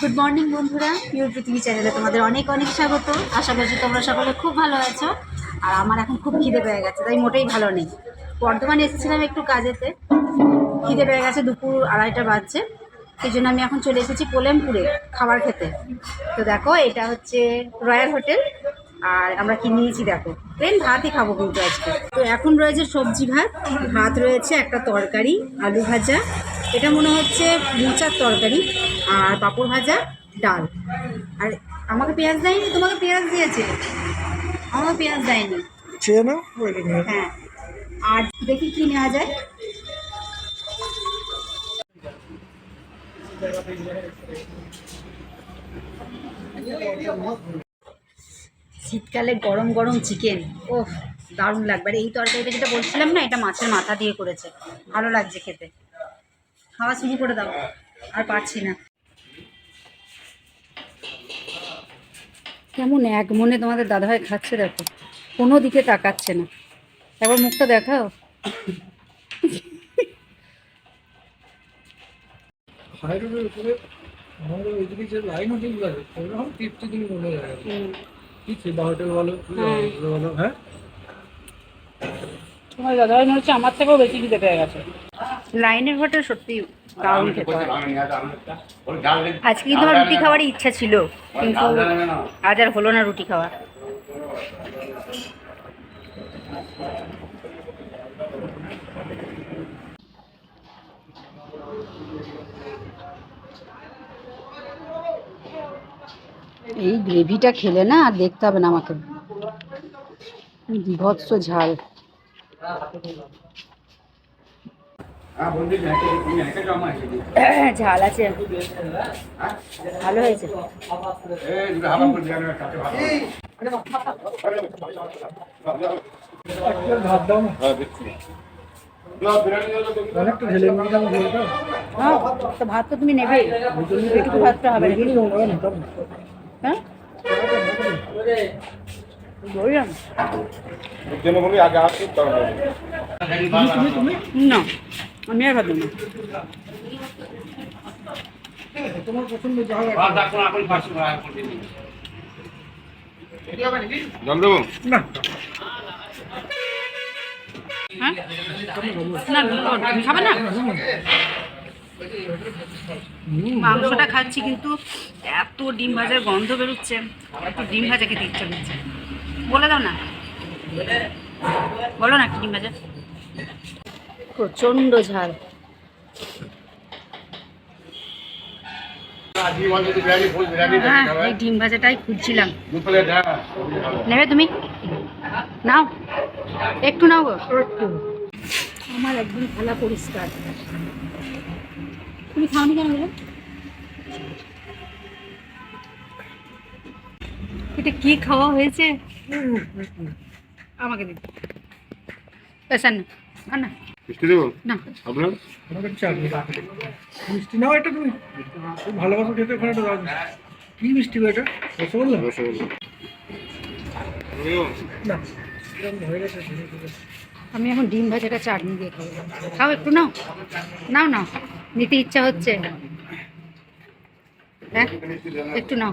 Good morning বন্ধুরা। Pure পৃথিবী চ্যানেলে তোমাদের অনেক অনেক স্বাগত। আশা করছি তোমরা সকলে খুব ভালো আছো। আর আমার এখন খুব খিদে পেয়ে গেছে, তাই মোটেই ভালো নেই। বর্ধমানে এসেছিলাম একটু কাজেতে। খিদে পেয়ে গেছে, দুপুর আড়াইটা বাজছে। সেই জন্য আমি এখন চলে এসেছি পোলেমপুরে খাবার খেতে। তো দেখো, এটা হচ্ছে রয়্যাল হোটেল। আর আমরা কি নিয়েছি দেখো। প্লেন ভাতই খাব কিন্তু আজকে। তো এখন রয়েছে সবজি ভাত। ভাত রয়েছে একটা তরকারি, আলু ভাজা এটা মনে হচ্ছে মোচার তরকারি আর পাঁপড় ভাজা ডাল। আর আমাকে পেঁয়াজ দেয়নি? তোমাকে পেঁয়াজ দিয়েছে। আমাকে পেঁয়াজ দেয়নি। চেয়ে নাও। হ্যাঁ। আর দেখি কি নেওয়া যায়। শীতকালে গরম গরম চিকেন। ও দারুণ লাগবে। আর এই তরকারিটা যেটা বলছিলাম না এটা মাছের মাথা দিয়ে করেছে। ভালো লাগছে খেতে। খাওয়া শুরু করে দাও আর পারছি না। কেমন এক মনে তোমাদের দাদাভাই খাচ্ছে দেখো কোনো দিকে তাকাচ্ছে না। একবার মুখটা দেখাও। হ্যাঁ। হ্যাঁ। তোমার দাদাভাই মনে হচ্ছে আমার থেকেও বেশি খিদে পেয়ে গেছে। লাইনের হোটেল সত্যি দারুণ খেতে আজকে কিন্তু আমার রুটি খাওয়ারই ইচ্ছা ছিল, কিন্তু আজ আর হলো না রুটি খাওয়া। এই গ্রেভিটা খেলে না আর দেখতে হবে না আমাকে। বিভৎস ঝাল। ঝাল আছে। ভালো হয়েছে। ভাত হ্যাঁ তো ভাত তো তুমি নেবে। একটু ভাতটা হবে। হ্যাঁ? না। আমি আর ভাবলাম না। তোমার পছন্দ যা হয়? জল দেবো না হ্যাঁ না তুমি খাবে না? মাংসটা খাচ্ছি কিন্তু এত ডিম ভাজার গন্ধ বেরোচ্ছে। একটু ডিম ভাজা খেতে ইচ্ছা করছে। বলে দাও না। বলো না একটু ডিম ভাজা। প্রচণ্ড ঝাল। হ্যাঁ এই ডিম ভাজাটাই খুঁজছিলাম। নেবে তুমি? নাও। একটু নাও একটু আমার একদম থালা পরিষ্কার। তুমি খাওনি কেন বলো? এটা কি খাওয়া হয়েছে? আমাকে দিন পেশান না মিষ্টি দেবো? না। আপনার? মিষ্টি নাও এটা তুমি। খুব ভালোবাসো খেতে ওখানে একটা দাও কি মিষ্টি এটা? রসগোল্লা? রসগোল্লা। না এরকম হয়ে গেছে ধীরে ধীরে। আমি এখন ডিম ভাজাটা চাটনি দিয়ে খাব। খাও একটু নাও। নাও নাও। নিতে ইচ্ছা হচ্ছে। হ্যাঁ একটু নাও।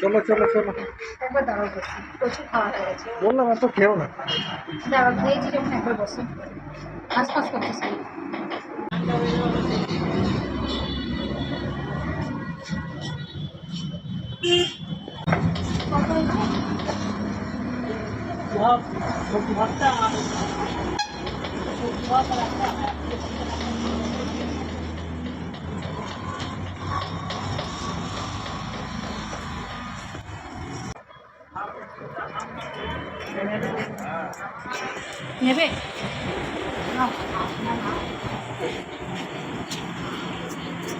চলো চলো চলো। একবার দাঁড়াও বসি। প্রচুর খাওয়া হয়ে গেছে। বললাম এত খেও না। দাঁড়াও খেয়েছি যখন একবার বসো। আশপাশ করতেছি সবজি ভাতটা সবজি নেবে।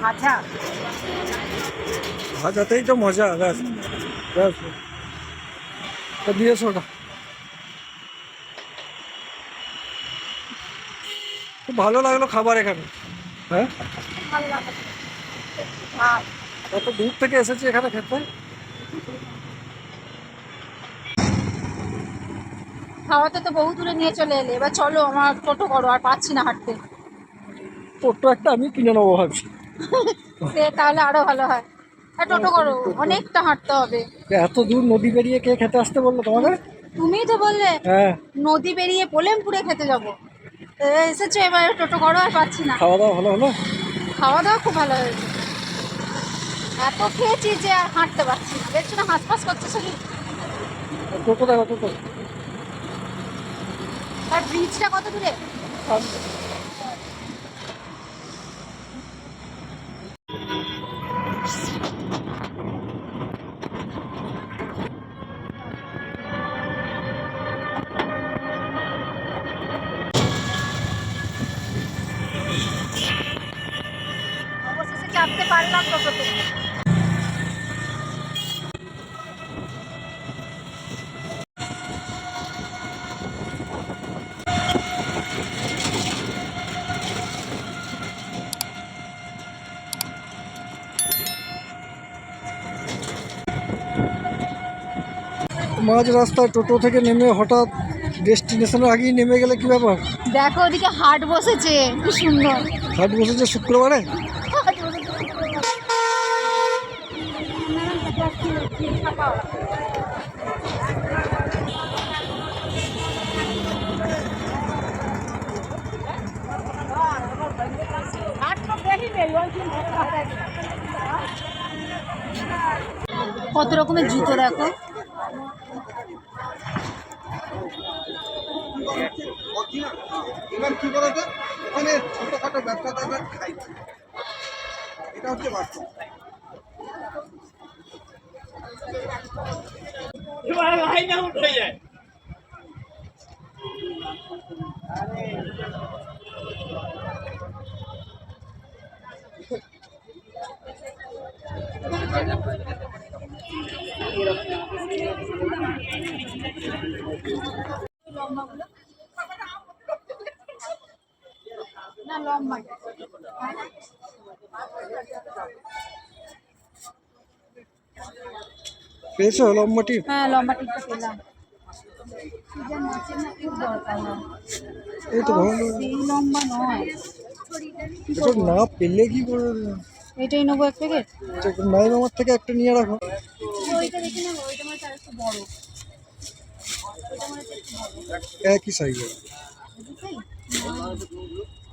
আচ্ছা। ভাজাতেই তো মজা ব্যাস ব্যাস। তা দিয়েছ ওটা। খুব ভালো লাগল খাবার এখানে। হ্যাঁ? কত দূর থেকে এসেছি এখানে খেতে। খাওয়াতে তো বহু দূরে নিয়ে চলে এলে। এবার চলো আমার টোটো করো আর পাচ্ছি না হাঁটতে। টোটো একটা আমি কিনে নেব ভাবছি। সে তাহলে আরও ভালো হয়। আর টোটো করো অনেকটা হাঁটতে হবে। এত দূর নদী পেরিয়ে কে খেতে আসতে বলল তোমাকে তুমিই তো বললে হ্যাঁ। নদী পেরিয়ে পোলেমপুরে খেতে যাব। এসেছ এবার টোটো করো আর পাচ্ছি না। খাওয়া দাওয়া ভালো হলো? খাওয়া দাওয়া খুব ভালো হয়েছে। এত খেয়েছি যে আর হাঁটতে পারছি না। দেখছ না হাঁসফাঁস করছে শরীর টোটো দেখো টোটো আর ব্রিজটা কত দূরে? অবশেষে চাপতে পারলাম টোটোতে মাঝ রাস্তায় টোটো থেকে নেমে হঠাৎ ডেস্টিনেশনের আগেই নেমে গেলে কি ব্যাপার? দেখো ওদিকে হাট বসেছে কি সুন্দর। হাট বসেছে শুক্রবারে? কত রকমের জুতো দেখো। এবার কি বলতো ওখানে ছোটখাটো ব্যবসাদাররা খাই। এটা হচ্ছে বাস্তব। না লম্বা পেয়েছ লম্বাটি হ্যাঁ লম্বা টিপটা পেলাম। এই তো ভালো। লম্বা নয়। এটা না পেলে কি করে? এটাই নেব এক প্যাকেট? নাই আমার থেকে একটা নিয়ে রাখো। ওইটা দেখে নেব ওইটা তার একটু বড়। ওইটা একটু বড়। একই সাইজের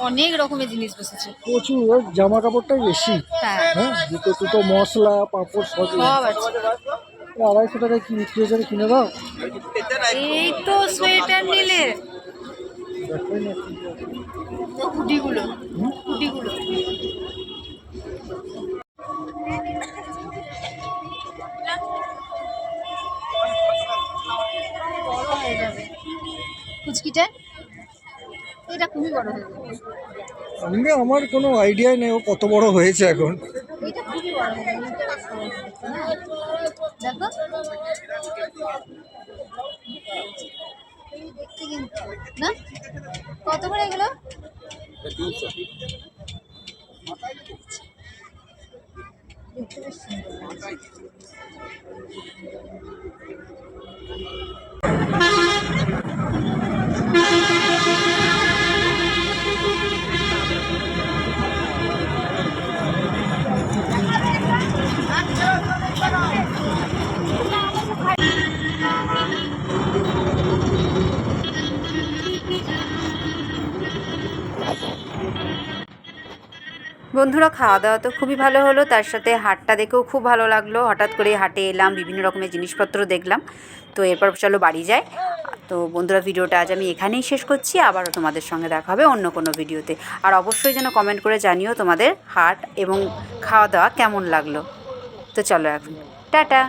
অনেক রকমের জিনিস বসেছে। প্রচুর জামা কাপড়টাই বেশি। হ্যাঁ। দুটো দুটো মশলা পাঁপড় সব আছে। আড়াইশো টাকায় কি বিক্রি হয়েছে কিনে দাও? এই তো সোয়েটার নিলে। হুডিগুলো হুডিগুলো খুবই বড় হয়ে আমার কোনো আইডিয়াই নেই, ও কত বড় হয়েছে এখন। বড় এগুলো Thank you. বন্ধুরা খাওয়া দাওয়া তো খুবই ভালো হলো। তার সাথে হাটটা দেখেও খুব ভালো লাগল। হঠাৎ করে হাটে এলাম, বিভিন্ন রকমের জিনিসপত্র দেখলাম। তো এরপর চলো বাড়ি যায় তো বন্ধুরা, ভিডিওটা আজ আমি এখানেই শেষ করছি। আবারও তোমাদের সঙ্গে দেখা হবে অন্য কোনো ভিডিওতে। আর অবশ্যই যেন কমেন্ট করে জানিও তোমাদের হাট এবং খাওয়া দাওয়া কেমন লাগল। তো চলো এখন। টাটা!